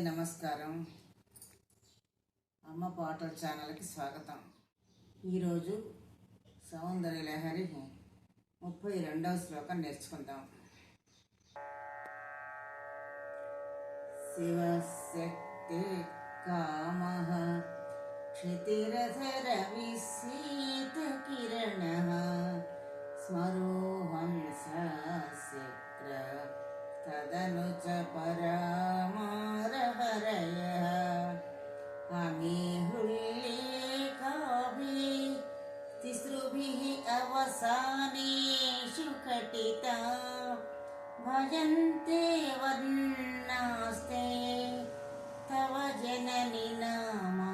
నమస్కారం. అమ్మ పాటల ఛానల్కి స్వాగతం. ఈరోజు సౌందర్య లహరి ముప్పై రెండవ శ్లోకం నేర్చుకుందాం. శివశక్తి కామ క్షితిరధర విశీత కిరణ స్మరోహం శక్ర తదను చ పరా అమేహుల్లేఖాభి తిసృభిः అవసానేషు కటితా భజन्ते వర్ణాస్తే తవ జనని నామావయవత